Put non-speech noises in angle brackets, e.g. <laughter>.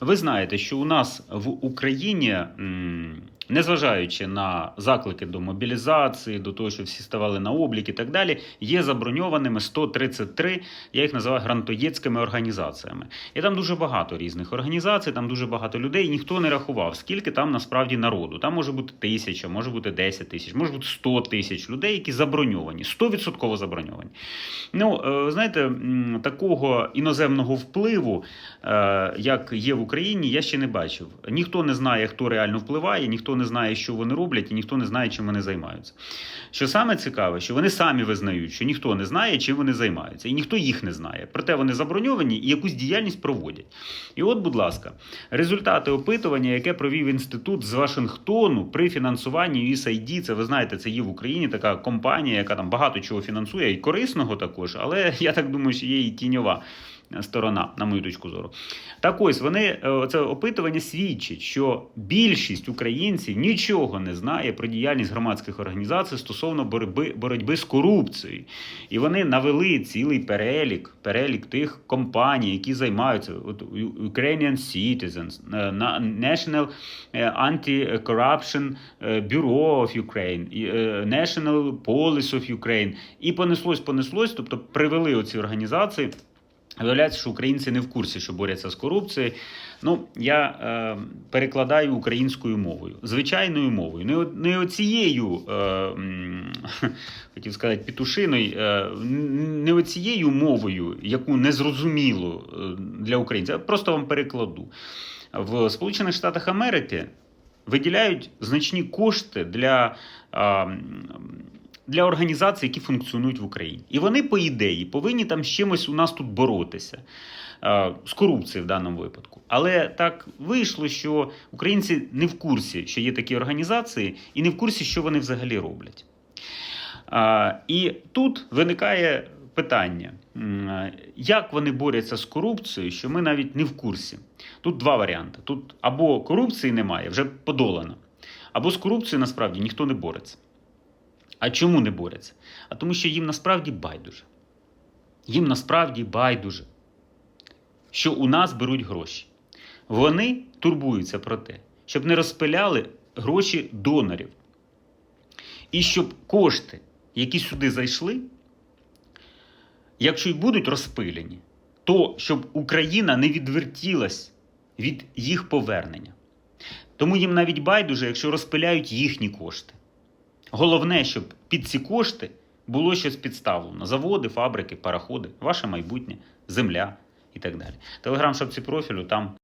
Ви знаєте, що у нас в Україні, незважаючи на заклики до мобілізації, до того, що всі ставали на облік і так далі, є заброньованими 133, я їх називаю грантоєцькими організаціями. І там дуже багато різних організацій, там дуже багато людей, і ніхто не рахував, скільки там насправді народу. Там може бути тисяча, може бути 10 тисяч, може бути 100 тисяч людей, які заброньовані, 100% заброньовані. Ну, е, знаєте, такого іноземного впливу, е, як є в Україні, я ще не бачив. Ніхто не знає, хто реально впливає, ніхто не знає, що вони роблять, і ніхто не знає, чим вони займаються. Що саме цікаве, що вони самі визнають, що ніхто не знає, чим вони займаються, і ніхто їх не знає. Проте вони заброньовані і якусь діяльність проводять. І от, будь ласка, результати опитування, яке провів інститут з Вашингтону при фінансуванні USAID, це ви знаєте, це є в Україні така компанія, яка там багато чого фінансує, і корисного також, але я так думаю, що є і тіньова. Сторона, на мою точку зору. Так ось вони е, це опитування свідчить, що більшість українців нічого не знає про діяльність громадських організацій стосовно боротьби, боротьби з корупцією. І вони навели цілий перелік, перелік тих компаній, які займаються от, Ukrainian Citizens, е, National е, Anti-Corruption Bureau of Ukraine, National Police of Ukraine. І понеслось, понеслось, тобто привели оці організації. Виявляється, що українці не в курсі, що борються з корупцією. Ну, я е, перекладаю українською мовою, звичайною мовою, не, не оцією, е, <laughs> хотів сказати, петушиною, е, не оцією мовою, яку незрозуміло е, для українців. Я просто вам перекладу. В Сполучених Штатах Америки виділяють значні кошти для. е, для організацій, які функціонують в Україні. І вони, по ідеї, повинні там з чимось у нас тут боротися. е, З корупцією в даному випадку. Але так вийшло, що українці не в курсі, що є такі організації, і не в курсі, що вони взагалі роблять. І тут виникає питання, як вони борються з корупцією, що ми навіть не в курсі. Тут два варіанти: тут або корупції немає, вже подолано, або з корупцією насправді ніхто не бореться. А чому не борються? А тому, що їм насправді байдуже. Їм насправді байдуже, що у нас беруть гроші. Вони турбуються про те, щоб не розпиляли гроші донорів. І щоб кошти, які сюди зайшли, якщо й будуть розпилені, то щоб Україна не відвертілась від їх повернення. Тому їм навіть байдуже, якщо розпиляють їхні кошти. Головне, щоб під ці кошти було щось підставлено: заводи, фабрики, пароходи, ваше майбутнє, земля і так далі. Телеграм шапці профілю там